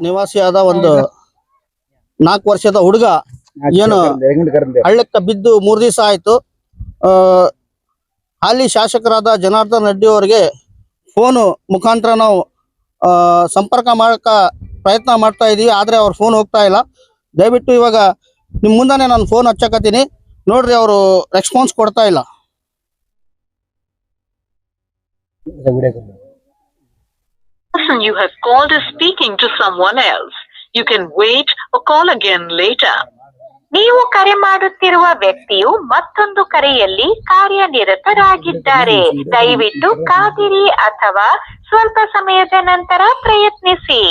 ನಿವಾಸಿಯಾದ ಒಂದು ನಾಲ್ಕು ವರ್ಷದ ಹುಡುಗ. ಏನು ಹಳ್ಳಕ್ಕೆ ಬಿದ್ದು ಮೂರು ದಿವಸ ಆಯ್ತು. ಆ, ಹಾಲಿ ಶಾಸಕರಾದ ಜನಾರ್ದನ್ ರೆಡ್ಡಿ ಅವರಿಗೆ ಫೋನು ಮುಖಾಂತರ ನಾವು ಸಂಪರ್ಕ ಮಾಡಕ ಪ್ರಯತ್ನ ಮಾಡ್ತಾ ಇದೀವಿ. ಆದ್ರೆ ಅವ್ರ ಫೋನ್ ಹೋಗ್ತಾ ಇಲ್ಲ. ದಯವಿಟ್ಟು ಇವಾಗ ನಿಮ್ ಮುಂದಾನೆ ನಾನು ಫೋನ್ ಹಚ್ಚಕತ್ತೀನಿ. ನೋಡ್ರಿ ಅವರು ರೆಸ್ಪಾನ್ಸ್ ಕೊಡ್ತಾ ಇಲ್ಲ. person you have called is speaking to someone else. You can wait or call again later. ನೀವು ಕರೆ ಮಾಡುತ್ತಿರುವ ವ್ಯಕ್ತಿಯು ಮತ್ತೊಂದು ಕರೆಯಲ್ಲಿ ಕಾರ್ಯನಿರತರಾಗಿದ್ದಾರೆ ದಯವಿಟ್ಟು ಕಾದಿರಿ ಅಥವಾ ಸ್ವಲ್ಪ ಸಮಯದ ನಂತರ ಪ್ರಯತ್ನಿಸಿ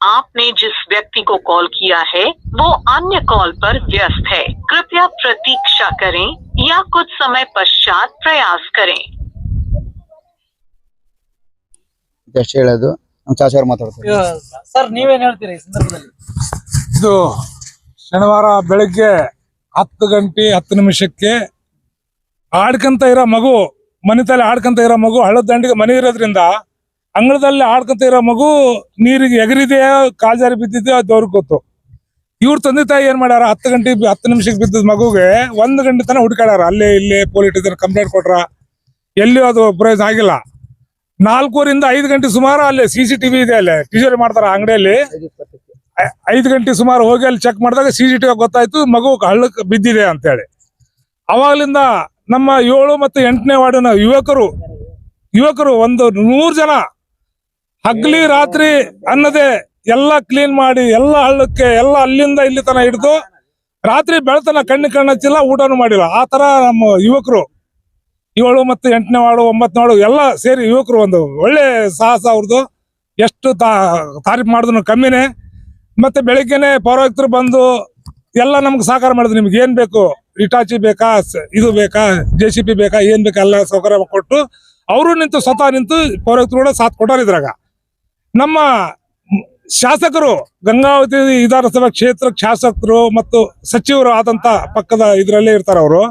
आपने जिस व्यक्ति को कॉल किया है वो अन्य कॉल पर व्यस्त है कृपया प्रतीक्षा करें या कुछ समय पश्चात प्रयास करें ಎಷ್ಟು ಹೇಳೋದು. ನಮ್ಮ ಚಾಚಾರ ಮಾತಾಡ್ತಾರೆ. ಸರ್ ನೀವೇನ್ ಹೇಳ್ತೀರಿ ಈ ಸಂದರ್ಭದಲ್ಲಿ? ಇದು ಶನಿವಾರ ಬೆಳಗ್ಗೆ ಹತ್ತು ಗಂಟೆ ಹತ್ತು ನಿಮಿಷಕ್ಕೆ ಆಡ್ಕಂತ ಇರೋ ಮಗು ಮನೆತಲ್ಲಿ ಆಡ್ಕಂತ ಇರೋ ಮಗು ಹಳ್ಳದ ದಂಡಿಗೆ ಮನೆ ಇರೋದ್ರಿಂದ ಅಂಗಳದಲ್ಲಿ ಆಡ್ಕಂತ ಇರೋ ಮಗು ನೀರಿಗೆ ಎಗರಿದೆಯೋ ಕಾಲ್ಜಾರಿ ಬಿದ್ದಿದೆಯೋ ಅದು ಅವ್ರಿಗೆ ಗೊತ್ತು. ಇವ್ರ ತಂದೆ ತಾಯಿ ಏನ್ ಮಾಡ್ಯಾರ ಹತ್ತು ಗಂಟೆ ಹತ್ತು ನಿಮಿಷಕ್ಕೆ ಬಿದ್ದಿದ್ ಮಗುಗೆ ಒಂದು ಗಂಟೆ ತನಕ ಹುಡ್ಕಾಡ್ಯಾರ ಅಲ್ಲೇ ಇಲ್ಲೇ ಪೊಲೀಸ್ ಕಂಪ್ಲೇಂಟ್ ಕೊಟ್ರ ಎಲ್ಲಿಯೂ ಅದು ಪ್ರಯೋಜನ ಆಗಿಲ್ಲ. ನಾಲ್ಕೂವರಿಂದ ಐದು ಗಂಟೆ ಸುಮಾರು ಅಲ್ಲಿ ಸಿ ಸಿ ಟಿವಿ ಇದೆ ಅಲ್ಲಿ. ಟಿಜರಿ ಮಾಡ್ತಾರೆ ಅಂಗಡಿಯಲ್ಲಿ. ಐದು ಗಂಟೆ ಸುಮಾರು ಹೋಗಿ ಅಲ್ಲಿ ಚೆಕ್ ಮಾಡಿದಾಗ ಸಿ ಸಿ ಟಿವಿ ಗೊತ್ತಾಯ್ತು, ಮಗು ಹಳ್ಳಕ್ಕೆ ಬಿದ್ದಿದೆ ಅಂತೇಳಿ. ಅವಾಗಲಿಂದ ನಮ್ಮ ಏಳು ಮತ್ತು ಎಂಟನೇ ವಾರ್ಡಿನ ಯುವಕರು ಯುವಕರು ಒಂದು ನೂರು ಜನ ಹಗ್ಲಿ ರಾತ್ರಿ ಅನ್ನದೇ ಎಲ್ಲ ಕ್ಲೀನ್ ಮಾಡಿ, ಎಲ್ಲ ಹಳ್ಳಕ್ಕೆ, ಎಲ್ಲ ಅಲ್ಲಿಂದ ಇಲ್ಲಿ ತನ ಹಿಡಿದು ರಾತ್ರಿ ಬೆಳತನ ಕಣ್ಣು ಕಣ್ಣಚ್ಚಿಲ್ಲ ಊಟನೂ ಮಾಡಿಲ್ಲ. ಆ ತರ ನಮ್ಮ ಯುವಕರು ಏಳು ಮತ್ತು ಎಂಟನೇ ವಾರ್ಡು, ಒಂಬತ್ತನೇ ವಾರ್ಡು ಎಲ್ಲ ಸೇರಿ ಯುವಕರು ಒಂದು ಒಳ್ಳೆ ಸಾಹಸ ಅವ್ರದ್ದು. ಎಷ್ಟು ತಾ, ತಾರೀಫ್ ಮಾಡಿದ್ರು ಕಮ್ಮಿನೇ. ಮತ್ತೆ ಬೆಳಿಗ್ಗೆನೆ ಪೌರಾಯುಕ್ತರು ಬಂದು ಎಲ್ಲ ನಮ್ಗೆ ಸಹಕಾರ ಮಾಡಿದ್ರು. ನಿಮ್ಗೆ ಏನು ಬೇಕು? ಇಟಾಚಿ ಬೇಕಾ? ಇದು ಬೇಕಾ? ಜೆ ಸಿ ಪಿ ಬೇಕಾ? ಏನು ಬೇಕಾ? ಎಲ್ಲ ಸೌಕರ್ಯ ಕೊಟ್ಟು ಅವರು ನಿಂತು ಸ್ವತಃ ನಿಂತು ಪೌರಾಯುಕ್ತರು ಕೂಡ ಸಾಥ್ ಕೊಟ್ಟಾರ ಇದ್ರಾಗ. ನಮ್ಮ ಶಾಸಕರು, ಗಂಗಾವತಿ ವಿಧಾನಸಭಾ ಕ್ಷೇತ್ರ ಶಾಸಕರು ಮತ್ತು ಸಚಿವರು ಆದಂತ ಪಕ್ಕದ ಇದರಲ್ಲೇ ಇರ್ತಾರೆ ಅವರು.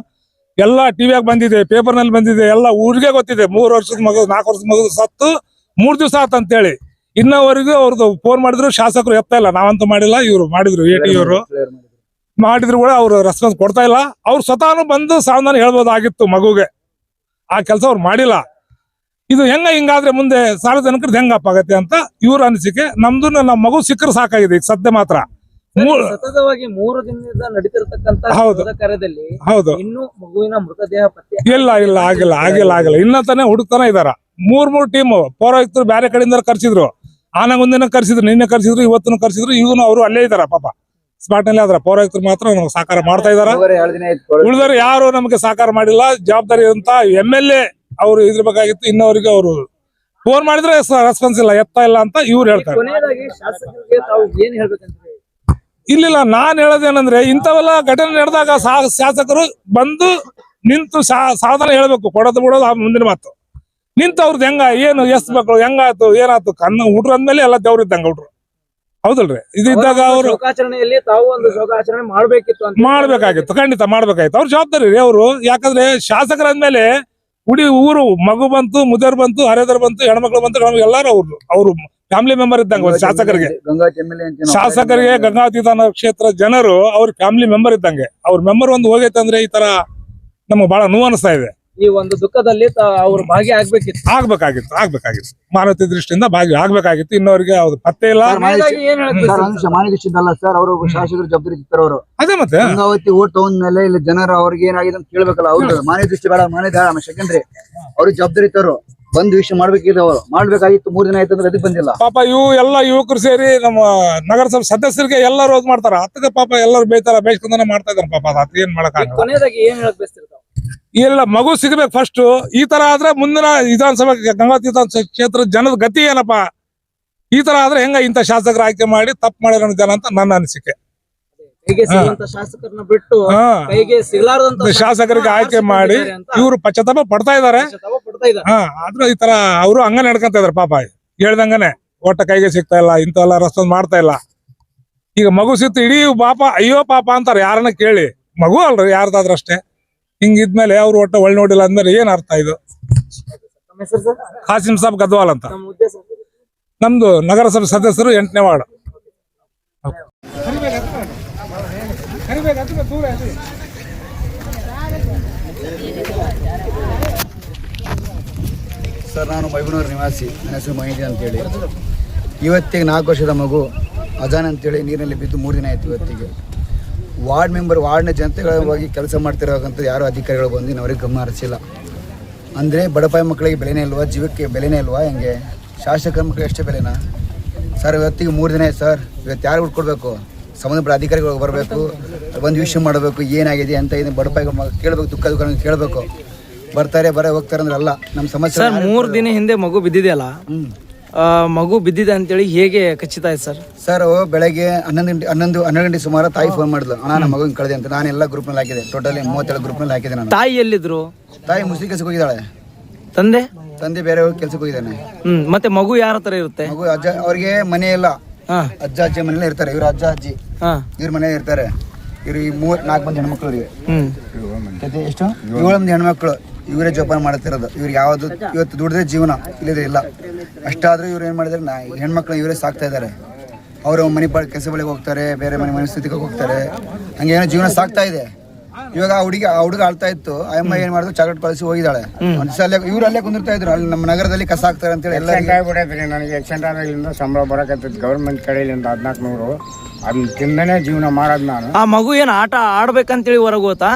ಎಲ್ಲ ಟಿವಿಯಾಗ ಬಂದಿದೆ ಪೇಪರ್ನಲ್ಲಿ ಬಂದಿದೆ ಎಲ್ಲ ಊರಿಗೆ ಗೊತ್ತಿದೆ. ಮೂರು ವರ್ಷದ ಮಗು ನಾಲ್ಕು ವರ್ಷದ ಮಗು ಸತ್ತು ಮೂರ್ ದಿವಸ ಹೇಳಿ ಇನ್ನವರೆಗೂ ಅವ್ರದ್ದು ಫೋನ್ ಮಾಡಿದ್ರು ಶಾಸಕರು ಎತ್ತಾ ಇಲ್ಲ. ನಾವಂತೂ ಮಾಡಿಲ್ಲ ಇವ್ರು ಮಾಡಿದ್ರು ಎ ಟಿ ಅವರು ಮಾಡಿದ್ರು ಕೂಡ ಅವ್ರು ರೆಸ್ಪಾನ್ಸ್ ಕೊಡ್ತಾ ಇಲ್ಲ. ಅವ್ರು ಸ್ವತಃನು ಬಂದು ಸಾವಧಾನ ಹೇಳ್ಬೋದಾಗಿತ್ತು ಮಗುಗೆ. ಆ ಕೆಲಸ ಅವ್ರು ಮಾಡಿಲ್ಲ. ಇದು ಹೆಂಗ ಹಿಂಗಾದ್ರೆ ಮುಂದೆ ಸಾರ್ವಜನಿಕರದ್ದು ಹೆಂಗಪ್ಪ ಆಗತ್ತೆ ಅಂತ ಇವ್ರ ಅನಿಸಿಕೆ. ನಮ್ದು ನಮ್ಮ ಮಗು ಸಿಕ್ಕರೆ ಸಾಕಾಗಿದೆ ಈಗ ಸದ್ಯ ಮಾತ್ರ. ಸತತವಾಗಿ ಮೂರು ದಿನದಿಂದ ನಡೀತಿರ್ತಕ್ಕಂತ ಹೌದು. ಕಾರ್ಯದಲ್ಲಿ ಹೌದು. ಇನ್ನು ಮಗುವಿನ ಮೃತದೇಹ ಪತ್ತೆ ಇಲ್ಲ ಇಲ್ಲ ಆಗಿಲ್ಲ ಆಗಿಲ್ಲ ಆಗಿಲ್ಲ. ಇನ್ನ ತಾನೇ ಹುಡುಕ್ತಾನೆ ಇದಾರ. ಮೂರ್ ಮೂರ್ ಟೀಮ್ ಪೌರಾಯುಕ್ತರು ಬೇರೆ ಕಡೆಯಿಂದ ಕರ್ಸಿದ್ರು. ಆನಗೊಂದಿನ ಕರ್ಸಿದ್ರು ನಿನ್ನೆ ಕರ್ಸಿದ್ರು ಇವತ್ತನ್ನು ಕರ್ಸಿದ್ರು ಇವನು ಅವರು ಅಲ್ಲೇ ಇದಾರ ಪಾಪ. ಸ್ಪಾಟ್ನಲ್ಲಿ ಆದ್ರ ಪೌರಾಯುಕ್ತರು ಮಾತ್ರ ನಮ್ಗೆ ಸಹಕಾರ ಮಾಡ್ತಾ ಇದಾರ. ಉಳಿದವರು ಯಾರು ನಮಗೆ ಸಹಕಾರ ಮಾಡಿಲ್ಲ. ಜವಾಬ್ದಾರಿ ಅಂತ ಎಂ ಎಲ್ ಎ ಅವರು ಇದ್ರಬೇಕಾಗಿತ್ತು. ಇನ್ನವರಿಗೆ ಅವರು ಫೋನ್ ಮಾಡಿದ್ರೆ ರೆಸ್ಪಾನ್ಸ್ ಇಲ್ಲ ಎತ್ತ ಇಲ್ಲ ಅಂತ ಇವ್ರು ಹೇಳ್ತಾರೆ. ಇಲ್ಲಿಲ್ಲ ನಾನ್ ಹೇಳೋದೇನಂದ್ರೆ ಇಂಥವೆಲ್ಲ ಘಟನೆ ನಡೆದಾಗ ಶಾಸಕರು ಬಂದು ನಿಂತು ಸಾಧನ ಹೇಳ್ಬೇಕು ಕೊಡೋದು ಬಿಡೋದು ಆ ಮುಂದಿನ ಮಾತು. ನಿಂತು ಅವ್ರದ್ದು ಹೆಂಗ ಏನು ಎಷ್ಟ್ ಮಕ್ಕಳು ಹೆಂಗಾಯ್ತು ಏನಾಯ್ತು ಕಣ್ಣು ಹುಡ್ರು ಅಂದ್ಮೇಲೆ ಎಲ್ಲ ದೇವ್ರ ಇದ್ದಂಗ ಹುಡ್ರು. ಹೌದಲ್ರಿ? ಇದಿದ್ದಾಗ ಅವರು ಶೋಕಾಚರಣೆಯಲ್ಲಿ ತಾವು ಒಂದು ಶೋಕಾಚರಣೆ ಮಾಡ್ಬೇಕಿತ್ತು ಅಂತ ಮಾಡ್ಬೇಕಾಗಿತ್ತು ಖಂಡಿತ ಮಾಡ್ಬೇಕಾಗಿತ್ತು. ಅವ್ರ ಜವಾಬ್ದಾರಿ ರೀ ಅವರು. ಯಾಕಂದ್ರೆ ಶಾಸಕರಂದ್ಮೇಲೆ ಉಡಿ ಊರು ಮಗು ಬಂತು ಮುದರ್ ಬಂತು ಹರೇದರ್ ಬಂತು ಹೆಣ್ಮಕ್ಳು ಬಂತು ಎಲ್ಲರೂ ಎಲ್ಲಾರು ಅವ್ರು ಅವ್ರು ಫ್ಯಾಮಿಲಿ ಮೆಂಬರ್ ಇದ್ದಂಗ ಶಾಸಕರಿಗೆ. ಶಾಸಕರಿಗೆ ಗಂಗಾ ವಿಧಾನ ಕ್ಷೇತ್ರ ಜನರು ಅವ್ರ ಫ್ಯಾಮಿಲಿ ಮೆಂಬರ್ ಇದ್ದಂಗೆ. ಅವ್ರ ಮೆಂಬರ್ ಒಂದು ಹೋಗೈತೆ ಅಂದ್ರೆ ಈ ತರ ನಮ್ಗೆ ಬಹಳ ನೋವು ಅನಿಸ್ತಾ ಇದೆ. ಈ ಒಂದು ದುಃಖದಲ್ಲಿ ತಾ- ಅವ್ರು ಭಾಗಿ ಆಗ್ಬೇಕಿತ್ತು. ಆಗ್ಬೇಕಾಗಿತ್ತು ಆಗ್ಬೇಕಾಗಿತ್ತು. ಮಾನವತೆ ದೃಷ್ಟಿಯಿಂದ ಭಾಗಿ ಆಗ್ಬೇಕಾಗಿತ್ತು. ಇನ್ನವರಿಗೆ ಅವ್ರು ಪತ್ತೆ ಇಲ್ಲ? ಮಾನಿಗಿಸಿದ್ದಲ್ಲ ಸರ್ ಅವರು ಶಾಸಕರು ಜವಾಬ್ದಾರಿ ಅವರು. ಅದೇ ಮತ್ತೆ. ಗಂಗಾವತಿ ಓಟ್ ತಗೊಂಡ್ ಮೇಲೆ ಇಲ್ಲಿ ಜನರು ಅವ್ರಿಗೆ ಏನಾಗಿದೆ ಅಂತ ಕೇಳ್ಬೇಕಲ್ಲ. ಹೌದು ಮಾನ್ಯ ದೃಷ್ಟಿ ಬೇಡ ಮಾನ್ಯ ಬೇಡ. ಅವ್ರಿಗೆ ಜವಾಬ್ದಾರಿ ತರೋ ಬಂದ್ ವಿಷಯ ಮಾಡ್ಬೇಕಿದ್ರು ಅವರು. ಮಾಡ್ಬೇಕಾಗಿತ್ತು ಮೂರ್ ದಿನ ಆಯ್ತು ಅಂದ್ರೆ ಅದಕ್ಕೆ ಬಂದಿಲ್ಲ. ಪಾಪ ಇವು ಎಲ್ಲ ಯುವಕರು ಸೇರಿ ನಮ್ಮ ನಗರಸಭೆ ಸದಸ್ಯರಿಗೆ ಎಲ್ಲರೂ ಅದ್ ಮಾಡ್ತಾರ. ಅದಕ್ಕೆ ಪಾಪ ಎಲ್ಲರೂ ಬೇಯ್ತಾರ ಬೇಯಿಸ್ಕೊಂಡ ಮಾಡ್ತಾ ಇದಾರೆ ಪಾಪ. ಅದ್ ಏನ್ ಮಾಡಕ್ ಕೊನೆಯದಾಗಿ ಏನ್ ಹೇಳಕ್ ಬಯಸ್ತೀರಿ ತಾವು? ಇಲ್ಲ ಮಗು ಸಿಗಬೇಕು ಫಸ್ಟ್ ಈ ತರ ಆದ್ರೆ ಮುಂದಿನ ವಿಧಾನಸಭಾ ಗಂಗಾವತಿ ವಿಧಾನಸಭಾ ಕ್ಷೇತ್ರದ ಜನದ ಗತಿ ಏನಪ್ಪ? ಈ ತರ ಆದ್ರೆ ಹೆಂಗ ಇಂಥ ಶಾಸಕರ ಆಯ್ಕೆ ಮಾಡಿ ತಪ್ಪು ಮಾಡಿರೋ ಜನ ಅಂತ ನನ್ನ ಅನಿಸಿಕೆ. ಶಾಸಕರನ್ನ ಬಿಟ್ಟು ಶಾಸಕರಿಗೆ ಆಯ್ಕೆ ಮಾಡಿ ಇವರು ಪಶ್ಚಾತ್ತಾಪ ಪಡ್ತಾ ಇದಾರೆ ಆದ್ರೂ ಈ ತರ ಅವರು ಹಂಗ ನಡ್ಕೊಂತ ಇದಾರೆ ಪಾಪ. ಹೇಳ್ದಂಗನೆ ಒಟ್ಟ ಕೈಗೆ ಸಿಗ್ತಾ ಇಲ್ಲ ಇಂಥವೆಲ್ಲ ರಸ್ತೆ ಮಾಡ್ತಾ ಇಲ್ಲ. ಈಗ ಮಗು ಸಿಕ್ತು ಇಡೀ ಪಾಪ ಅಯ್ಯೋ ಪಾಪ ಅಂತಾರೆ ಯಾರನ್ನ ಕೇಳಿ. ಮಗು ಅಲ್ರಿ ಯಾರ್ದಾದ್ರೂ ಅಷ್ಟೇ. ಹಿಂಗಿದ್ಮೇಲೆ ಅವ್ರು ಒಟ್ಟ ಒಳ್ಳೆ ನೋಡಿಲ್ಲ ಅಂದ್ರೆ ಏನ್ ಅರ್ಥ ಇದು? ಕಾಸಿಂ ಸಾಬ್ ಗದ್ವಾಲ್ ಅಂತ. ನಮ್ದು ನಗರಸಭೆ ಸದಸ್ಯರು ಎಂಟನೇ ವಾರ್ಡ್. ಸರ್ ನಾನು ಮೈಬನೂರು ನಿವಾಸಿ. ನನ್ನ ಹೆಸರು ಮಹಿಂದಿ ಅಂತೇಳಿ. ಇವತ್ತಿಗೆ ನಾಲ್ಕು ವರ್ಷದ ಮಗು ಅಜಾನ್ ಅಂತೇಳಿ ನೀರಿನಲ್ಲಿ ಬಿದ್ದು ಮೂರು ದಿನ ಆಯ್ತು ಇವತ್ತಿಗೆ. ವಾರ್ಡ್ ಮೆಂಬರ್ ವಾರ್ಡ್ನ ಜನತೆಗಳಾಗಿ ಕೆಲಸ ಮಾಡ್ತಿರೋಕ್ಕಂಥ ಯಾರು? ಅಧಿಕಾರಿಗಳು ಬಂದು ಇನ್ನವರಿಗೆ ಗಮನ ಹರಿಸಿಲ್ಲ. ಅಂದರೆ ಬಡಪಾಯಿ ಮಕ್ಕಳಿಗೆ ಬೆಲೆನೇ ಇಲ್ವಾ? ಜೀವಕ್ಕೆ ಬೆಲೆನೇ ಇಲ್ವಾ ಹೆಂಗೆ? ಶಾಸಕರ ಮಕ್ಕಳಿಗೆ ಅಷ್ಟೇ ಬೆಲೆನಾ? ಸರ್ ಇವತ್ತಿಗೆ ಮೂರು ದಿನ ಆಯ್ತು ಸರ್. ಇವತ್ತು ಯಾರು ಹುಡ್ಕೊಡ್ಬೇಕು ಸಂಬಂಧಪಟ್ಟ ಅಧಿಕಾರಿಗಳು ಬರಬೇಕು ಒಂದು ವಿಷಯ ಮಾಡಬೇಕು ಏನಾಗಿದೆ ಅಂತ ಇದೆ ಬಡಪಾಯಿಗಳು ಕೇಳಬೇಕು ದುಃಖ ದುಃಖ ಕೇಳಬೇಕು. ಬರ್ತಾರೆ ಬರ ಹೋಗ್ತಾರೆ ಅಂದ್ರೆ ಅಲ್ಲ. ನಮ್ಮ ಸಮಸ್ಯೆ ಮೂರು ದಿನ ಹಿಂದೆ ಮಗು ಬಿದ್ದಿದೆಯಲ್ಲ. ಆ, ಮಗು ಬಿದ್ದಿದೆ ಅಂತೇಳಿ ಹೇಗೆ ಖಚಿತ ಆಯ್ತು ಸರ್ ಸರ್ ಬೆಳಗ್ಗೆ ಹನ್ನೊಂದು ಗಂಟೆ ಹನ್ನೊಂದು ಹನ್ನೆರಡು ಗಂಟೆ ಸುಮಾರು ತಾಯಿ ಫೋನ್ ಮಾಡಿದ್ಲು. ನಾನು ನಮ್ಮ ಮಗನ ಕಳೆದೆ ಅಂತ. ನಾನು ಎಲ್ಲ ಗ್ರೂಪ್ನಲ್ಲಿ ಹಾಕಿದೆ ಟೋಟಲಿ ಮೂವತ್ತೇಳು ಗ್ರೂಪ್ನಲ್ಲಿ ಹಾಕಿದೆ ನಾನು. ತಾಯಿ ಎಲ್ಲಿದ್ರು? ತಾಯಿ ಮುಸ್ಲಿ ಕೆಲಸಕ್ಕೆ ಹೋಗಿದ್ದಾಳೆ. ತಂದೆ? ತಂದೆ ಬೇರೆ ಕೆಲಸಕ್ಕೆ ಹೋಗಿದ್ದಾನೆ. ಹ್ಮ್ ಮತ್ತೆ ಮಗು ಯಾರ ಹತ್ರ ಇರುತ್ತೆ? ಮಗು ಅಜ್ಜ ಅವ್ರಿಗೆ ಮನೆ ಇಲ್ಲ ಅಜ್ಜ ಅಜ್ಜಿ ಮನೇಲಿ ಇರ್ತಾರೆ. ಇವ್ರ ಅಜ್ಜ ಅಜ್ಜಿ. ಹಾ. ಇವ್ರ ಮನೇಲಿ ಇರ್ತಾರೆ. ಇವ್ರು ಈ ಮೂವತ್ ನಾಲ್ಕು ಮಂದಿ ಹೆಣ್ಮಕ್ಳು ಇವ್ರಿಗೆ. ಎಷ್ಟು? ಏಳು ಮಂದಿ ಹೆಣ್ಮಕ್ಳು. ಇವರೇ ಜೋಪಾನ ಮಾಡ್ತಿರೋದು ಇವ್ರಿಗೆ ಯಾವುದು ಇವತ್ತು ದುಡಿದ್ರೆ ಜೀವನ ಇಲ್ಲದ್ರೆ ಇಲ್ಲ. ಅಷ್ಟಾದರೂ ಇವ್ರು ಏನು ಮಾಡಿದ್ರೆ? ನಾ ಹೆಣ್ಮಕ್ಳು ಇವರೇ ಸಾಕ್ತಾ ಇದ್ದಾರೆ. ಅವರು ಮನೆ ಪಾಡ್ ಕೆಲಸ ಬಳಿಗೆ ಹೋಗ್ತಾರೆ ಬೇರೆ ಮನೆ ಮನಸ್ಥಿತಿಗೆ ಹೋಗ್ತಾರೆ. ಹಂಗೇನೋ ಜೀವನ ಸಾಕ್ತಾ ಇದೆ. ಇವಾಗ ಆ ಹುಡುಗಿ ಆ ಹುಡುಗ ಆಳ್ತಾ ಇತ್ತು. ಅಮ್ಮ ಏನ್ ಮಾಡಿದ್ರು? ಚಾಕ್ಲೇಟ್ ಕಳಿಸಿ ಹೋಗಿದ್ದಾಳೆ. ಒಂದ್ಸಲ ಅಲ್ಲೇ ಇವ್ರು ಅಲ್ಲೇ ಕುಂದಿರ್ತಾ ಇದ್ರು. ಅಲ್ಲಿ ನಮ್ಮ ನಗರದಲ್ಲಿ ಕಸ ಹಾಕ್ತಾರೆ ಅಂತೇಳಿ ಎಲ್ಲ ಎಕ್ಸೆಂಟ್ ಆಗ್ಬಿಡೈತ್ರಿ. ನನಗೆ ಎಕ್ಸೆಂಟ್ ಆದಾಗಲಿಂದ ಸಂಬಳ ಬರಕತ್ತೈತಿ ಗೌರ್ಮೆಂಟ್ ಕಡೆಯಿಂದ ಹದಿನಾಲ್ಕು ನೂರು ಅದನ್ನ ತಿಂದನೇ ಜೀವನ ಮಾಡೋದು ನಾನು. ಆ ಮಗು ಏನು ಆಟ ಆಡ್ಬೇಕಂತೇಳಿ ಹೊರಗೆ ಹೋತಾ?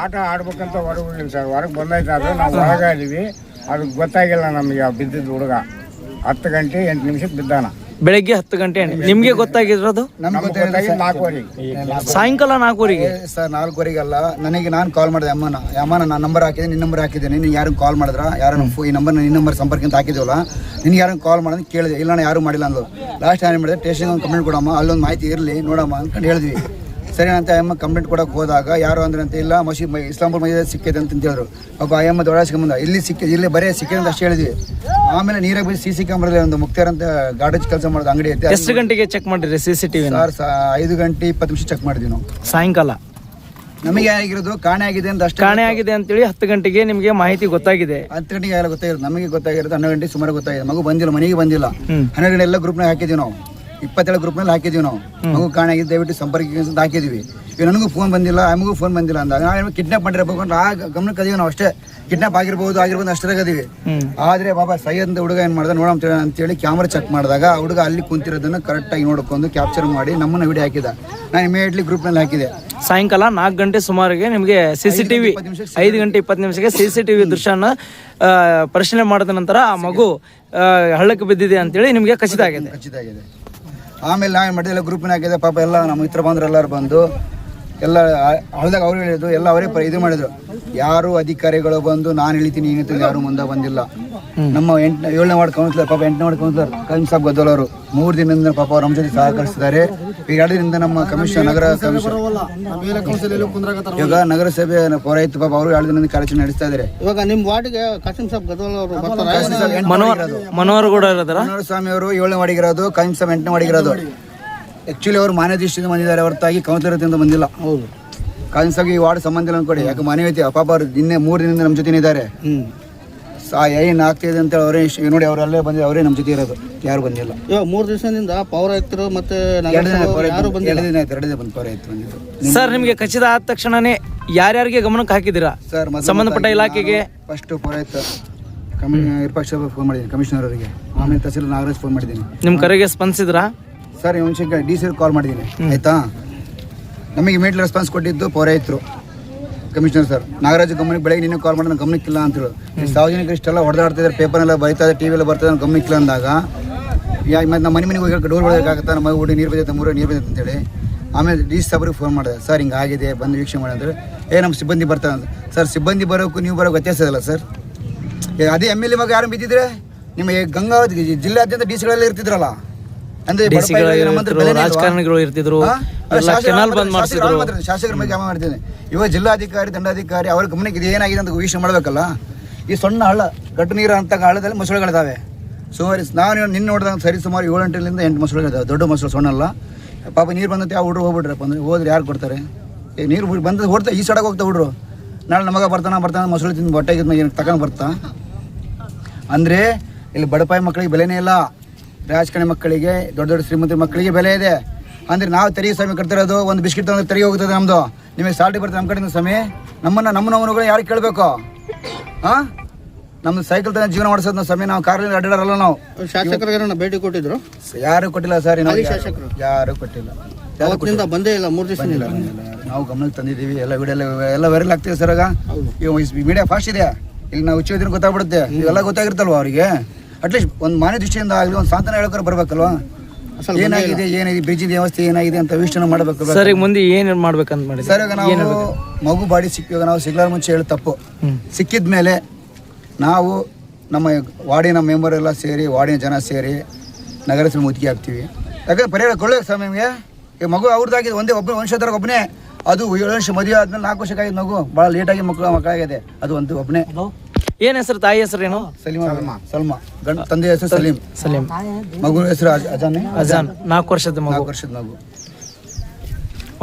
ಆಟ ಆಡ್ಬೇಕಂತ ಹೊರಗೆ ಹೋಗಿಲ್ಲ ಸರ್. ಹೊರಗೆ ಬಂದೈತೆ ಅದು. ನಾವು ಹೊರಗೆ ಅದಕ್ಕೆ ಅದು ಗೊತ್ತಾಗಿಲ್ಲ ನಮಗೆ ಆ ಬಿದ್ದಿದ್ದು ಹುಡುಗ. ಹತ್ತು ಗಂಟೆ ಎಂಟು ನಿಮಿಷಕ್ಕೆ ಬಿದ್ದಾನ. ಬೆಳಗ್ಗೆ ಹತ್ತು ಗಂಟೆ ನಿಮ್ಗೆ ಗೊತ್ತಾಗಿರೋದು ನಾಲ್ಕುವರೆಗೆ. ಸಾಯಂಕಾಲ ನಾಲ್ಕೂವರೆಗೆ? ಸರ್ ನಾಲ್ಕುವರೆಗಲ್ಲ. ನನಗೆ ನಾನು ಕಾಲ್ ಮಾಡಿದೆ ಅಮ್ಮನ. ಅಮ್ಮನ ನಾನು ನಂಬರ್ ಹಾಕಿದೆ ನಿನ್ನ ನಂಬರ್ ಹಾಕಿದ್ದೀನಿ ನೀನು ಯಾರು ಕಾಲ್ ಮಾಡಿದ್ರ? ಯಾರು ಈ ನಂಬರ್ ನಿನ್ನ ನಂಬರ್ ಸಂಪರ್ಕ ಅಂತ ಹಾಕಿದ್ವಲ್ಲ? ನಿನ್ಗೆ ಯಾರು ಕಾಲ್ ಮಾಡೋದು ಕೇಳಿದೆ. ಇಲ್ಲ ನಾನು ಯಾರು ಮಾಡಿಲ್ಲ ಅಂದ್ರು ಲಾಸ್ಟ್ ಏನು ಮಾಡಿದೆ ಟೇಸ್ಟಿಂಗ್ ಒಂದು ಕಂಪ್ಲೇಂಟ್ ಕೊಡಮ್ಮ. ಅಲ್ಲೊಂದು ಮಾಹಿತಿ ಇರಲಿ ನೋಡಮ್ಮ ಅಂದ್ಕೊಂಡು ಹೇಳಿದ್ವಿ. ಸರಿ ಅಂತ ಅಮ್ಮ ಕಂಪ್ಲೇಂಟ್ ಕೊಡಕ್ಕೆ ಹೋದಾಗ ಯಾರು ಅಂದ್ರೆ ಅಂತ ಇಲ್ಲ ಮಸಿ ಇಸ್ಲಾಂಪುರ್ ಮೈದ ಸಿಕ್ಕಿದೆ ಅಂತ ಹೇಳಿದ್ರು. ಪಾಪ ಅಯ್ಯಮ್ಮ ದೊಡ್ಡ ಇಲ್ಲಿ ಸಿಕ್ಕಿದೆ ಇಲ್ಲಿ ಬರೀ ಸಿಕ್ಕಿದೆ ಅಂತ ಅಷ್ಟು ಹೇಳಿದ್ವಿ. ಆಮೇಲೆ ನೀರಾಗ ಬಿಸಿ ಸಿ ಸಿ ಕ್ಯಾಮ್ರಲ್ಲಿ ಒಂದು ಮುಕ್ತಾರ ಅಂತ ಗಾರ್ಡೇಜ್ ಕೆಲಸ ಮಾಡೋದು ಅಂಗಡಿ ಐತೆ. ಎಷ್ಟು ಗಂಟೆಗೆ ಚೆಕ್ ಮಾಡಿರಿ ಸಿ ಸಿ ಟಿವಿ ಸರ್ ಸಾ- ಐದು ಗಂಟೆ ಇಪ್ಪತ್ತು ನಿಮಿಷ ಚೆಕ್ ಮಾಡಿದ್ವಿ ನಾವು. ಸಾಯಂಕಾಲ. ನಮಗೆ ಆಗಿರೋದು ಕಾಣೆ ಆಗಿದೆ ಅಂತ ಅಷ್ಟೇ ಕಾಣೆ ಆಗಿದೆ ಅಂತೇಳಿ ಹತ್ತು ಗಂಟೆಗೆ ನಿಮಗೆ ಮಾಹಿತಿ ಗೊತ್ತಾಗಿದೆ. ಹತ್ತು ಗಂಟೆಗೆ ಎಲ್ಲ ಗೊತ್ತಾಗಿರೋದು ನಮಗೆ ಗೊತ್ತಾಗಿರೋದು ಹನ್ನೊಂದು ಗಂಟೆ ಸುಮಾರು ಗೊತ್ತಾಗಿದೆ. ಮಗು ಬಂದಿಲ್ಲ ಮನೆಗೆ ಬಂದಿಲ್ಲ. ಹನ್ನೆರಡು ಗಂಟೆ ಎಲ್ಲ ಗ್ರೂಪ್ನಾಗ ಹಾಕಿದ್ವಿ ನಾವು. ಇಪ್ಪತ್ತೇಳು ಗ್ರೂಪ್ನಲ್ಲಿ ಹಾಕಿದ್ವಿ ನಾವು. ಮಗು ಕಾಣೆ ಆಗಿದೆ ದಯವಿಟ್ಟು ಸಂಪರ್ಕ ಅಂತ ಹಾಕಿದ್ವಿ. ಈಗ ನನಗೂ ಫೋನ್ ಬಂದಿಲ್ಲ ಆಮಗೂ ಫೋನ್ ಬಂದಿಲ್ಲ ಅಂದಾಗ ನಾವು ಕಿಡ್ನಾಪ್ ಮಾಡಿರಬೇಕು ಅಂತ ಆ ಗಮನಕ್ಕೆ ಕದೀವಿ ನಾವು ಅಷ್ಟೇ. ಕಿಡ್ನಾಪ್ ಆಗಿರ್ಬೋದು ಆಗಿರ್ಬೋದು ಅಷ್ಟರಾಗ ಅದೀವಿ ಹ್ಮ್. ಆದ್ರೆ ಬಾಬಾ ಸೈಯದ್ ಹುಡುಗ ಏನ್ ಮಾಡ್ದ ನೋಡೋಣ ಅಂತೇಳಿ ಕ್ಯಾಮ್ರಾ ಚೆಕ್ ಮಾಡಿದಾಗ ಹುಡುಗ ಅಲ್ಲಿ ಕುಂತಿರೋದನ್ನ ಕರೆಕ್ಟಾಗಿ ನೋಡ್ಕೊಂಡು ಕ್ಯಾಪ್ಚರ್ ಮಾಡಿ ನಮ್ಮನ್ನ ವಿಡಿಯೋ ಹಾಕಿದ. ನಾನು ಇಮಿಡಿಯೇಟ್ಲಿ ಗ್ರೂಪ್ನಲ್ಲಿ ಹಾಕಿದೆ. ಸಾಯಂಕಾಲ ನಾಲ್ಕು ಗಂಟೆ ಸುಮಾರಿಗೆ ನಿಮಗೆ ಸಿ ಸಿ ಟಿವಿ ಐದು ಗಂಟೆ ಇಪ್ಪತ್ತು ನಿಮಿಷಕ್ಕೆ ಸಿ ಸಿ ಟಿವಿ ದೃಶ್ಯನ ಪರಿಶೀಲನೆ ಮಾಡಿದ ನಂತರ ಆ ಮಗು ಹಳ್ಳಕ್ಕೆ ಬಿದ್ದಿದೆ ಅಂತೇಳಿ ನಿಮಗೆ ಖಚಿತ ಆಗಿದೆ. ಖಚಿತ ಆಗಿದೆ. ಆಮೇಲೆ ನಾನು ಮಾಡಿದೆ ಎಲ್ಲ ಗ್ರೂಪ್ನ ಹಾಕಿದೆ. ಪಾಪ ಎಲ್ಲ ನಮ್ಮ ಮಿತ್ರ ಬಂದ್ರು ಎಲ್ಲರೂ ಬಂದು ಎಲ್ಲ ಹೊಲದಾಗ ಅವ್ರು ಹೇಳಿದ್ರು ಎಲ್ಲ ಅವರೇ ಇದು ಮಾಡಿದ್ರು. ಯಾರು ಅಧಿಕಾರಿಗಳು ಬಂದು ನಾನು ಹೇಳ್ತೀನಿ ಏನಿತ್ತು ಯಾರು ಮುಂದೆ ಬಂದಿಲ್ಲ. ನಮ್ಮ ಎಂಟ ಏಳನೇ ವಾರ್ಡ್ ಕೌನ್ಸಿಲರ್ ಪಾಪ ಎಂಟನೇ ವಾರ್ಡ್ ಕೌನ್ಸಿಲರ್ ಕರೀಂ ಸಾಬ್ ಗದ್ದಲ್ ಅವರು. ಮೂರು ದಿನದಿಂದ ಪಾಪ ಅವ್ರ ನಮ್ಮ ಜೊತೆ ಸಹಕರಿಸಿದ್ದಾರೆ ಈಗ ಎರಡು ದಿನದಿಂದ ನಮ್ಮ ಕಮಿಷನ್ ನಗರ ಕಮಿಷನ್ ಇವಾಗ ನಗರಸಭೆ ಪೌರಾಯಿತು ಪಾಪ ಅವರು ಎರಡು ದಿನದಿಂದ ಕಾರ್ಯಾಚರಣೆ ನಡೆಸ್ತಾ ಇದ್ದಾರೆ ಇವಾಗ ನಿಮ್ಮ ವಾರ್ಡ್ಗೆ ಕಾಸಿಂ ಸಾಬ್ ಗದ್ದಲ್ ಅವರು ಮನೋಹರ್ ಮನೋಹರ್ ಕೂಡ ಇರೋದ್ರ ಸ್ವಾಮಿ ಅವರು ಏಳನೇ ಇರೋದು ಕಾಯಿಂ ಸಾಬ್ ಎಂಟನೇ ವಾಡಿಗಿರೋದು ಆಕ್ಚುಲಿ ಅವರು ಮಾನ್ಯದೃಷ್ಟಿಯಿಂದ ಬಂದಿದ್ದಾರೆ. ಹೊರತಾಗಿ ಕೌನ್ಸಿಲರ್ ಬಂದಿಲ್ಲ. ಹೌದು. ಕಾನ್ಸಾಗಿ ಈ ವಾರ್ಡ್ ಸಂಬಂಧ ಇಲ್ಲ ಅನ್ಕೊಡಿ ಯಾಕೆ ಮಾನವೀಯತೆ ಪಾಪ ಅವರು ನಿನ್ನೆ ಮೂರು ದಿನದಿಂದ ನಮ್ಮ ಜೊತೆ ಇದ್ದಾರೆ. ಹ್ಮ್. ಸಾ ಏನು ಆಗ್ತಿದೆ ಅಂತ ಅವರೇ ನೋಡಿ ಅವರಲ್ಲೇ ಬಂದಿದೆ ಬಂದಿದ್ದು ಅವರೇ ನಮ್ಮ ಜೊತೆ ಇರೋದು. ಯಾರು ಬಂದಿಲ್ಲ. ಇವಾಗ ಮೂರು ದಿವಸದಿಂದ ಮತ್ತೆ ಎರಡು ದಿನ ನಗರಸಭೆಯವರು ಯಾರು ಬಂದಿಲ್ಲ. ಎರಡು ದಿನ ಆಯ್ತು ಎರಡು ದಿನ ಬಂದು ಪೌರಾಯುಕ್ತ ಬಂದಿದ್ದು ಸರ್ ನಿಮಗೆ ಖಚಿತ ಆದ ತಕ್ಷಣನೇ ಯಾರ್ಯಾರಿಗೆ ಗಮನಕ್ಕೆ ಹಾಕಿದ್ದೀರಾ? ಸರ್ ಸಂಬಂಧಪಟ್ಟ ಇಲಾಖೆಗೆ? ಫಸ್ಟ್ ಪೌರಾಯುಕ್ತ ಕಮಿ ಇರ್ಪಕ್ಷ ಫೋನ್ ಮಾಡಿದ್ದೀನಿ. ಕಮಿಷನರ್ ಅವರಿಗೆ. ಆಮೇಲೆ ತಹಸೀಲ್ ನಾಗರಾಜ್ ಫೋನ್ ಮಾಡಿದ್ದೀನಿ. ನಿಮ್ಮ ಕರೆಗೆ ಸ್ಪಂದಿಸಿದ್ರಾ? ಸರ್ ನಿಮಿಷಕ್ಕೆ ಡಿ ಸಿ ಕಾಲ್ ಮಾಡಿದ್ದೀನಿ ಆಯ್ತಾ? ನಮಗೆ ಇಮಿಡಿಯೇಟ್ ರೆಸ್ಪಾನ್ಸ್ ಕೊಟ್ಟಿದ್ದು ಪೌರಾಯಿತರು ಕಮಿಷನರ್ ಸರ್ ನಾಗರಾಜ್ ಗಮನಕ್ಕೆ ಬೆಳಗ್ಗೆ ನಿನ್ನೆ ಕಾಲ್ ಮಾಡಿದ ಗಮನಕ್ಕಿಲ್ಲ ಅಂತ ಹೇಳಿ. ಸಾರ್ವಜನಿಕರು ಇಷ್ಟೆಲ್ಲ ಹೊಡೆದಾಡ್ತಿದ್ದಾರೆ ಪೇಪರ್ ಎಲ್ಲ ಬೈತಾ ಇದೆ ಟಿವಿ ಎಲ್ಲ ಬರ್ತದೆ ನಾನು ಗಮನಕ್ಕಿಲ್ಲ ಅಂದಾಗ ಯಾ ಮತ್ತೆ ನಮ್ಮ ಮನೆ ಮನೆಗೆ ಹೋಗಿ ಡೋರ್ ಹೊಡೆಯೋಕ್ಕಾಗತ್ತಾ? ನಮ್ಮ ಊಟ ನೀರು ಬಂದೈತೆ ಮೂರು ನೀರು ಬಂದೈತೆ ಅಂತೇಳಿ. ಆಮೇಲೆ ಡಿ ಸಿ ಸಾಬ್ರಿಗೆ ಫೋನ್ ಮಾಡಿದೆ ಸರ್ ಹಿಂಗೆ ಆಗಿದೆ ಬಂದು ವೀಕ್ಷಣೆ ಮಾಡಿ ಅಂದ್ರೆ ಏ ನಮ್ಮ ಸಿಬ್ಬಂದಿ ಬರ್ತಾರೆ ಅಂತ ಸರ್ ಸಿಬ್ಬಂದಿ ಬರೋಕ್ಕೂ ನೀವು ಬರೋಕ್ಕೆ ವ್ಯತ್ಯಾಸ ಇದಲ್ಲ ಸರ್. ಅದೇ ಎಂ ಎಲ್ ಎ ಮಗ ಯಾರು ಬಿದ್ದಿದ್ರೆ? ನಿಮಗೆ ಗಂಗಾವತಿ ಜಿಲ್ಲಾದ್ಯಂತ ಡಿ ಸಿಗಳೆಲ್ಲ ಇರ್ತಿದ್ರಲ್ಲ. ಅಂದ್ರೆ? ರಾಜಕಾರಣಿಗಳು ಇರ್ತಿದ್ರು ಕೆನಾಲ್ ಬಂದ್ ಶಾಸಕರು ಮಾಡಿಸಿದ್ರು ಶಾಸಕರ ಬಗ್ಗೆ ಗಮನ ಮಾಡ್ತೀನಿ. ಇವಾಗ ಜಿಲ್ಲಾಧಿಕಾರಿ ದಂಡಾಧಿಕಾರಿ ಅವ್ರ ಗಮನಕ್ಕೆ ಇದು ಏನಾಗಿದೆ ಅಂತ ವೀಕ್ಷಣೆ ಮಾಡಬೇಕಲ್ಲ? ಈ ಸಣ್ಣ ಹಳ್ಳ ಗಟ್ಟು ನೀರು ಅಂತ ಹಳ್ಳದಲ್ಲಿ ಮೊಸಳೆಗಳಿದಾವೆ ಸುಮಾರು ನಾನು ನಿನ್ನ ನೋಡಿದಾಗ ಸರಿ ಸುಮಾರು ಏಳು ಗಂಟೆಲಿಂದ ಎಂಟು ಮೊಸಳೆಗಳಿದಾವೆ ದೊಡ್ಡ ಮೊಸಳೆ ಸಣ್ಣ ಅಲ್ಲ ಪಾಪ ನೀರು ಬಂದಂತೆ ಯಾವ ಹುಡ್ರು ಹೋಗ್ಬಿಟ್ರಪ್ಪ ಅಂದ್ರೆ ಹೋದ್ರೆ ಯಾರು ಕೊಡ್ತಾರೆ? ಈಗ ನೀರು ಬಂದ ಹೊಡ್ತಾ ಈ ಸಡಕ್ಕೆ ಹೋಗ್ತಾ ಹುಡ್ರು. ನಾಳೆ ನಮಗ ಬರ್ತಾನ ಬರ್ತಾನ ಮೊಸಳೆ ತಿಂದು ಹೊಟ್ಟೆ ಏನು ತಗೊಂಡು ಬರ್ತಾ. ಅಂದರೆ ಇಲ್ಲಿ ಬಡಪಾಯಿ ಮಕ್ಕಳಿಗೆ ಬೆಲೆನೇ ಇಲ್ಲ. ರಾಜಕಾರಣಿ ಮಕ್ಕಳಿಗೆ ದೊಡ್ಡ ದೊಡ್ಡ ಶ್ರೀಮಂತ ಮಕ್ಕಳಿಗೆ ಬೆಲೆ ಇದೆ. ಅಂದ್ರೆ ನಾವು ತೆರಿಗೆ ಸಮಯ ಕಟ್ತಿರೋದು ಒಂದು ಬಿಸ್ಕಿಟ್ ತಂದ್ರೆ ತೆರಿಗೆ ಹೋಗ್ತದೆ ನಮ್ದು. ನಿಮಗೆ ಸಾಲ್ಟಿ ಬರ್ತದೆ ನಮ್ಮ ಕಡೆಯಿಂದ ಸಮಯ ನಮ್ಮನ್ನ ನಮ್ಮ ನಮ್ಮನುಗಳು ಯಾರು ಕೇಳಬೇಕು? ಹಾ ನಮ್ದು ಸೈಕಲ್ ತನ ಜೀವನ ಮಾಡಿಸೋದು ಸಮಯ ಸ್ವಾಮಿ ನಾವು ಕಾರಲ್ಲಿ ಅಡ್ಡಾಡಲ್ಲ ನಾವು. ಶಾಸಕರಿಗೆ ಭೇಟಿ ಕೊಟ್ಟಿದ್ರು? ಯಾರು ಕೊಟ್ಟಿಲ್ಲ ಸರ್ ಶಾಸಕರು? ಯಾರು ಕೊಟ್ಟಿಲ್ಲ. ಅವತ್ತಿನಿಂದ ಬಂದೇ ಇಲ್ಲ ಮೂರು ದಿವಸ ಬಂದಿಲ್ಲ. ನಾವು ಗಮನಕ್ಕೆ ತಂದಿದ್ದೀವಿ ಎಲ್ಲ ವಿಡಿಯೋ ಎಲ್ಲ ವೈರಲ್ ಆಗ್ತಿದೆ ಸರ್ ಆಗ. ಮೀಡಿಯಾ ಫಾಸ್ಟ್ ಇದೆ. ಇಲ್ಲಿ ನಾವು ಉಚ್ಚ ಗೊತ್ತಾಗ್ಬಿಡುತ್ತೆ. ಇವೆಲ್ಲ ಗೊತ್ತಾಗಿರ್ತಲ್ವ ಅವರಿಗೆ? ಅಟ್ಲೀಸ್ಟ್ ಒಂದು ಮಾನ್ಯ ದೃಷ್ಟಿಯಿಂದ ಆಗಲಿ ಒಂದು ಸಾಂತ್ವನ ಹೇಳೋಕೆ ಬರಬೇಕಲ್ವಾ? ಏನಾಗಿದೆ ಏನಾಗಿದೆ ಬ್ರಿಜ್ ವ್ಯವಸ್ಥೆ ಏನಾಗಿದೆ ಅಂತ ವೀಕ್ಷಣೆ ಮಾಡಬೇಕು ಸರ್ ಈಗ ಮುಂದೆ ಏನೇನು ಮಾಡ್ಬೇಕಂತ ಮಾಡಿ ಸರ್ ಈಗ ನಾವು ಮಗು ಬಾಡಿ ಸಿಕ್ಕಿವಾಗ ನಾವು ಸಿಗ್ಲಾರ ಮುಂಚೆ ಹೇಳಿ ತಪ್ಪು. ಸಿಕ್ಕಿದ ಮೇಲೆ ನಾವು ನಮ್ಮ ವಾರ್ಡಿನ ಮೆಂಬರ್ ಎಲ್ಲ ಸೇರಿ ವಾರ್ಡಿನ ಜನ ಸೇರಿ ನಗರಸಭೆ ಮುತ್ತಿಗೆ ಹಾಕ್ತೀವಿ ಯಾಕಂದ್ರೆ ಪರಿಹಾರ ಕೊಳ್ಳೋಕೆ ಸರ್ ನಿಮಗೆ? ಈ ಮಗು ಅವ್ರದ್ದಾಗಿದೆ ಒಂದೇ ಒಬ್ಬ ವಂಶದವ್ರಿಗೆ ಒಬ್ಬನೇ ಅದು ಏಳು ವರ್ಷ ಮದುವೆ ಆದ್ಮೇಲೆ ನಾಲ್ಕು ವರ್ಷಕ್ಕಾಗಿದೆ ಮಗು. ಭಾಳ ಲೇಟಾಗಿ ಮಕ್ಕಳು ಮಕ್ಕಳಾಗಿದೆ. ಅದು ಒಂದು ಒಬ್ಬನೇ ಏನ್ ಹೆಸರು ತಾಯಿ ಹೆಸರು ಏನು? ಸಲೀಮಾ ಸಲ್ಮಾ. ಗಂಡ ತಂದೆ ಹೆಸರು ಸಲೀಂ ಸಲೀಂ ಮಗು ಹೆಸರು ಅಜಾನ್. ಅಜಾನ್. ನಾಲ್ಕು ವರ್ಷದ ಮಗು. ನಾಲ್ಕು ವರ್ಷದ ಮಗು.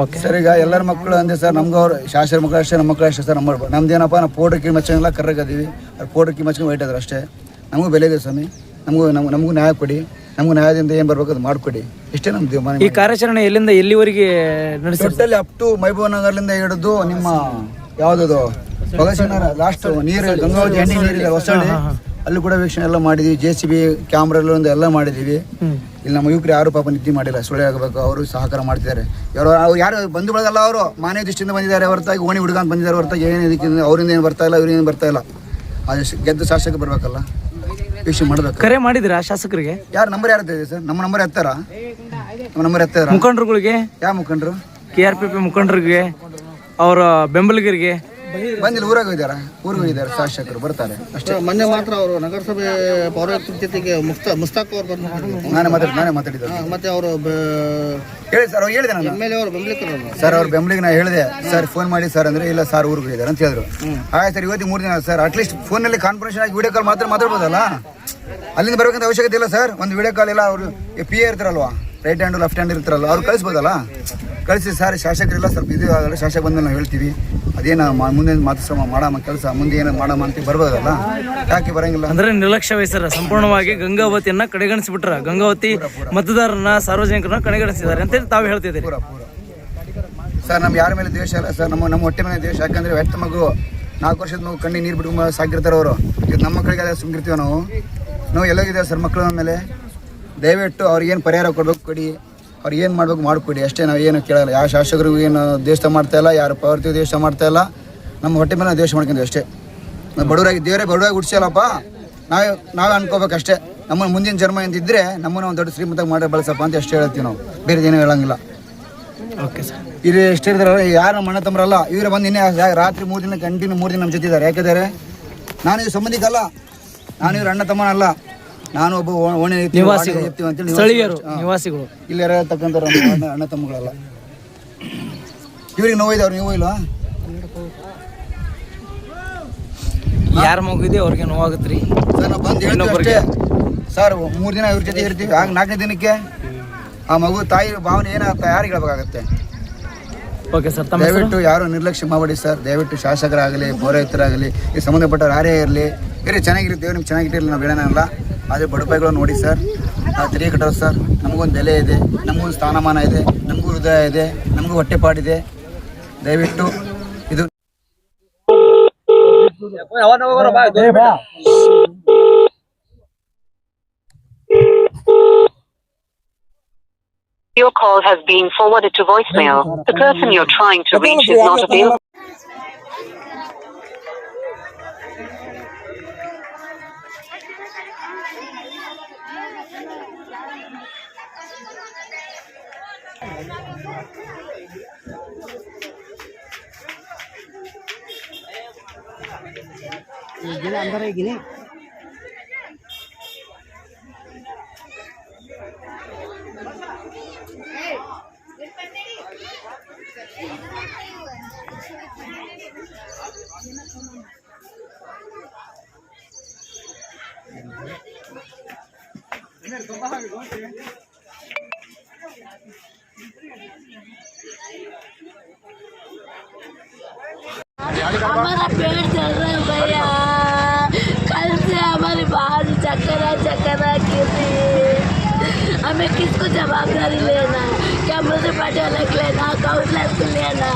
ಓಕೆ. ಸರ್ ಈಗ ಎಲ್ಲರ ಮಕ್ಕಳು ಅಂದೆ ಸರ್ ನಮ್ಗೆ ಅವ್ರು ಶಾಸ್ತ್ರ ಮಕ್ಕಳು ಅಷ್ಟೇ ನಮ್ಮ ಮಕ್ಕಳು ಅಷ್ಟೇ ಸರ್ ನಮ್ಮ ನಮ್ದೇನಪ್ಪ ನಾವು ಪೌಡ್ರ್ ಕಿ ಮಚ್ಚಂಗಿಲ್ಲ ಕರ್ರಗದೀವಿ ಅವ್ರು ಪೌಡ್ರ್ ಕಿ ವೈಟ್ ಅದ್ರ ಅಷ್ಟೇ. ನಮಗೂ ಬೆಲೆ ಇದೆ ಸ್ವಾಮಿ. ನಮಗೂ ನಮ್ಗೆ ನಮಗೂ ನ್ಯಾಯ ಕೊಡಿ. ನಮಗೂ ನ್ಯಾಯದಿಂದ ಏನು ಬರ್ಬೇಕು ಅದು ಮಾಡಿಕೊಡಿ. ಇಷ್ಟೇ ನಮ್ದು ಈ ಕಾರ್ಯಾಚರಣೆ ಎಲ್ಲಿಂದ ಎಲ್ಲಿವರೆಗೆ ನಡೆಸಿ ಅಪ್ ಟು ಮೈಬೂಬ್ ನಗರ್ಲಿಂದ ಹಿಡಿದು ನಿಮ್ಮ ಯಾವುದದು? ನಗರ ಲಾಸ್ಟ್ ನೀರು ಗಂಗಾವತಿ ಎಣ್ಣೆ ನೀರಿದೆ ಹೊಸಳ್ಳಿ ಅಲ್ಲಿ ಕೂಡ ವೀಕ್ಷಣೆ ಎಲ್ಲ ಮಾಡಿದೀವಿ. ಜೆ ಸಿ ಬಿ ಕ್ಯಾಮ್ರಾ ಎಲ್ಲ ಮಾಡಿದೀವಿ ಇಲ್ಲಿ ನಮ್ಮ ಯುವಕರು ಯಾರು ಪಾಪ ನಿದ್ದೆ ಮಾಡಿಲ್ಲ. ಸುಳ್ಳೆ ಆಗಬೇಕು ಅವರು ಸಹಕಾರ ಮಾಡ್ತಿದ್ದಾರೆ. ಯಾರು ಅವ್ರು ಯಾರು ಬಂಧು ಬಳಗಲ್ಲ ಅವರು. ಮಾನ್ಯ ದೃಷ್ಟಿಯಿಂದ ಬಂದಿದ್ದಾರೆ. ಹೊರತಾಗಿ ಓಣಿ ಹುಡುಗ ಅಂತ ಬಂದಿದ್ದಾರೆ. ಹೊರತಾಗಿ ಏನು ಇದಕ್ಕೆ ಅವರಿಂದ ಏನು ಬರ್ತಾ ಇಲ್ಲ ಇವ್ರಿಂದ ಏನು ಬರ್ತಾ ಇಲ್ಲ. ಅದು ಗೆದ್ದು ಶಾಸಕ ಬರಬೇಕಲ್ಲ. ವೀಕ್ಷಣೆ ಮಾಡಬೇಕು. ಕರೆ ಮಾಡಿದ್ರ ಶಾಸಕರಿಗೆ? ಯಾರು ನಂಬರ್ ಯಾರು ಇದೆ ಸರ್? ನಮ್ಮ ನಂಬರ್ ಎತ್ತಾರ? ನಮ್ಮ ನಂಬರ್ ಎತ್ತಾರ? ಮುಖಂಡರುಗಳಿಗೆ? ಯಾವ ಮುಖಂಡರು? ಕೆ ಆರ್ ಪಿ ಪಿ ಮುಖಂಡರಿಗೆ ಅವರ ಬೆಂಬಲಿಗರಿಗೆ ಬಂದಿಲ್ಲ ಊರಾಗ ಹೋಗಿದಾರ ಊರಿಗೆ ಹೋಗಿದ್ದಾರೆ ಶಾಸಕರು ಬರ್ತಾರೆ. ಅಷ್ಟೇ. ಮೊನ್ನೆ ಮಾತ್ರ ಅವರು ನಗರಸಭೆ ಪೌರಾಯುಕ್ತ ಜೊತೆಗೆ ಮುಕ್ತ ಮುಸ್ತಾಕ್ ಅವರು ಬಂದು ನಾನೇ ಮಾತಾಡಿ ನಾನೇ ಮಾತಾಡಿದ್ದು. ಮತ್ತೆ ಅವರು ಹೇಳಿ ಸರ್ ಅವ್ರು ಹೇಳಿದೆ ನಾನು ಎಂ ಎಲ್ ಎ ಅವರು ಬೆಂಬಲಿಕರು ಸರ್ ಅವ್ರ ಬೆಂಬಲಿಗೆ ನಾ ಹೇಳಿದೆ. ಸರ್ ಫೋನ್ ಮಾಡಿ ಸರ್ ಅಂದ್ರೆ ಇಲ್ಲ ಸರ್ ಊರಿಗೆ ಹೋಗಿದ್ದಾರೆ ಅಂತ ಹೇಳಿದ್ರು. ಹಾಗೆ ಸರ್ ಇವತ್ತಿಗೆ ಮೂರು ದಿನ ಸರ್ ಅಟ್ಲೀಸ್ಟ್ ಫೋನಲ್ಲಿ ಕಾನ್ಫರೆನ್ಸ್ ಆಗಿ ವಿಡಿಯೋ ಕಾಲ್ ಮಾತ್ರ ಮಾತಾಡ್ಬೋದಲ್ಲ? ಅಲ್ಲಿಂದ ಬರಬೇಕಂತ ಅವಶ್ಯಕತೆ ಇಲ್ಲ ಸರ್? ಒಂದು ವಿಡಿಯೋ ಕಾಲ್ ಇಲ್ಲ ಅವರು ಪಿ ಎ ಇರ್ತಾರಲ್ವಾ? ರೈಟ್ ಹ್ಯಾಂಡ್ ಲೆಫ್ಟ್ ಹ್ಯಾಂಡ್ ಇರ್ತಾರಲ್ಲ ಅವ್ರು ಕಳಿಸ್ಬೋದಲ್ಲ? ಕಳಿಸಿ ಸರ್ ಶಾಸಕರಿಲ್ಲ ಸ್ವಲ್ಪ ಇದು ಆಗಲ್ಲ ಶಾಸಕ ಬಂದು ನಾವು ಹೇಳ್ತೀವಿ. ಅದೇನು ಮಾ- ಮುಂದೆ ಮಾತುಶ್ರಮ ಮಾಡಮ್ಮ ಕೆಲಸ ಮುಂದೆ ಏನು ಮಾಡಮ್ಮ ಅಂತ ಬರ್ಬೋದಲ್ಲ? ಯಾಕೆ ಬರಂಗಿಲ್ಲ? ಅಂದ್ರೆ ನಿರ್ಲಕ್ಷ್ಯ ವಹಿಸ್ಯಾರ ಸಂಪೂರ್ಣವಾಗಿ ಗಂಗಾವತಿಯನ್ನ ಕಡೆಗಣಿಸ್ಬಿಟ್ರ. ಗಂಗಾವತಿ ಮತದಾರರನ್ನ ಸಾರ್ವಜನಿಕರನ್ನ ಕಡೆಗಣಿಸಿದ್ದಾರೆ ಅಂತ ತಾವು ಹೇಳ್ತಿದ್ದೀರಿ. ಸರ್ ನಮ್ಮ ಯಾರ ಮೇಲೆ ದ್ವೇಷ ಇಲ್ಲ ಸರ್ ನಮ್ಮ ನಮ್ಮ ಹೊಟ್ಟೆ ಮೇಲೆ ದ್ವೇಷ ಯಾಕಂದ್ರೆ ವ್ಯಕ್ತ ಮಗು. ನಾಲ್ಕು ವರ್ಷದ ಮಗು ಕಣ್ಣಿ ನೀರು ಬಿಟ್ಟು ಸಾಕಿರ್ತಾರೆ ಅವರು. ಇದು ನಮ್ಮ ಮಕ್ಕಳಿಗೆ ಅದೇ ಸುಮ್ಗಿರ್ತೀವಿ ನಾವು? ನಾವು ಎಲ್ಲೋಗಿದ್ದೇವೆ ಸರ್ ಮಕ್ಕಳು ಮೇಲೆ. ದಯವಿಟ್ಟು ಅವ್ರಿಗೇನು ಪರಿಹಾರ ಕೊಡ್ಬೇಕು ಕೊಡಿ. ಅವ್ರಿಗೆ ಏನು ಮಾಡ್ಬೇಕು ಮಾಡಿಕೊಡಿ. ಅಷ್ಟೇ ನಾವು ಏನು ಕೇಳಲ್ಲ. ಯಾವ ಶಾಸಕರಿಗೂ ಏನು ದೇಶ ಮಾಡ್ತಾ ಇಲ್ಲ ಯಾರು ಪವರ್ತಿ ದೇಶ ಮಾಡ್ತಾ ಇಲ್ಲ ನಮ್ಮ ಹೊಟ್ಟೆ ಮೇಲೆ ದೇಶ ಮಾಡ್ಕೊಂತೀವಿ ಅಷ್ಟೇ. ನಾವು ಬಡವರಾಗಿ ದೇವರೇ ಬಡವರಾಗಿ ಹುಡ್ಸಲ್ಲಪ್ಪ ನಾವೇ ನಾವೇ ಅನ್ಕೋಬೇಕು ಅಷ್ಟೇ. ನಮ್ಮ ಮುಂದಿನ ಜನ್ಮ ಎಂದಿದ್ದರೆ ನಮ್ಮನ್ನು ಒಂದು ದೊಡ್ಡ ಶ್ರೀಮಂತಾಗಿ ಮಾಡಿ ಬಳಸಪ್ಪ ಅಂತ ಅಷ್ಟೇ ಹೇಳ್ತೀವಿ ನಾವು. ಬೇರೆ ಏನೂ ಹೇಳಂಗಿಲ್ಲ. Okay sir. ಇಲ್ಲಿ ಎಷ್ಟು ಇರ್ತಾರಲ್ಲ ಯಾರು ನಮ್ಮ ಅಣ್ಣ ತಮ್ಮರಲ್ಲ ಇವರೇ ಬಂದು ಇನ್ನೇ ರಾತ್ರಿ ಮೂರು ದಿನ ಕಂಟಿನ್ಯೂ ಮೂರು ದಿನ ನಮ್ಮ ಜೊತೆ ಇದ್ದಾರೆ. ಯಾಕಿದ್ದಾರೆ ನಾನು ಇವ್ರ ಸಂಬಂಧಿಕಲ್ಲ ನಾನು ಇವ್ರ ಅಣ್ಣ ತಮ್ಮನಲ್ಲ. ನಾನು ಒಬ್ಬ ಓಣೆ ನಿವಾಸಿಗಳು ಇರ್ತೀವಿ ಅಂತೇಳಿ ಸ್ಥಳೀಯರು ನಿವಾಸಿಗಳು. ಇಲ್ಲಿ ಇರತಕ್ಕಂಥ ಅಣ್ಣ ತಮ್ಮಗಳಲ್ಲ. ಇವ್ರಿಗೆ ನೋವಿದೆ ಅವ್ರು ನೀವು ಇಲ್ಲ ಯಾರ ಮಗು ಇದೆ ಅವ್ರಿಗೆ ನೋವಾಗತ್ರಿ. ಸರ್ ನಾವು ಬಂದು ಹೇಳ್ತೀವಿ ಸರ್ ಮೂರು ದಿನ ಇವ್ರ ಜೊತೆ ಇರ್ತೀವಿ. ಹಾಗೆ ನಾಲ್ಕನೇ ದಿನಕ್ಕೆ ಆ ಮಗು ತಾಯಿ ಭಾವನೆ ಏನಾಗುತ್ತೆ ಯಾರಿಗೆ ಹೇಳ್ಬೇಕಾಗತ್ತೆ? Okay sir? ದಯವಿಟ್ಟು ಯಾರು ನಿರ್ಲಕ್ಷ್ಯ ಮಾಡಬೇಡಿ ಸರ್. ದಯವಿಟ್ಟು ಶಾಸಕರಾಗಲಿ ಪೌರಾಯುಕ್ತರಾಗಲಿ ಈ ಸಂಬಂಧಪಟ್ಟವ್ರು ಯಾರೇ ಇರಲಿ ಬೇರೆ ಚೆನ್ನಾಗಿರುತ್ತೆ ನಿಮ್ಗೆ ಚೆನ್ನಾಗಿಟ್ಟಿರಲಿಲ್ಲ ನಾವು ಬೇಡನಲ್ಲ ಆದರೆ ಬಡಪಾಯಿಗಳು ನೋಡಿ ಸರ್, ನಾವು ತೆರಿಗೆ ಕಟ್ಟೋದು ಸರ್ ನಮಗೊಂದು ಬೆಲೆ ಇದೆ ನಮಗೊಂದು ಸ್ಥಾನಮಾನ ಇದೆ, ನಮಗೂ ಹೃದಯ ಇದೆ, ನಮಗೂ ಹೊಟ್ಟೆಪಾಡಿದೆ ದಯವಿಟ್ಟು ಇದು Your call has been forwarded to voicemail. The person you're trying to reach is not available. हमारा पेट चल रहा है भैया करा चकरा किसी हमें किसको जवाबदारी लेना क्या मुझे पटेलक लेना काउंसलर को लेना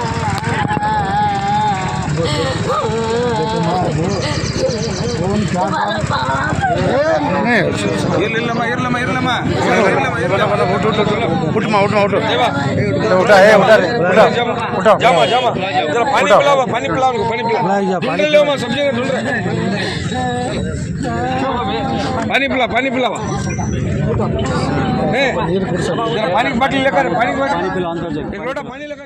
இல்லம்மா இல்லம்மா இல்லம்மா விட்டுமா விட்டுமா விட்டு விட்டா ஏ விட்டாரு விட்டா விட்டா ஜாமா ஜாமா இதுல பனி பிளாவா பனி பிளாவா பனி பிளாவா இல்லம்மா சப்ஜெக்ட் சொல்றேன் పనిపిల్ల పనిపిల్ల పనికి బట్టి లెక్క పనికి పని లెక్క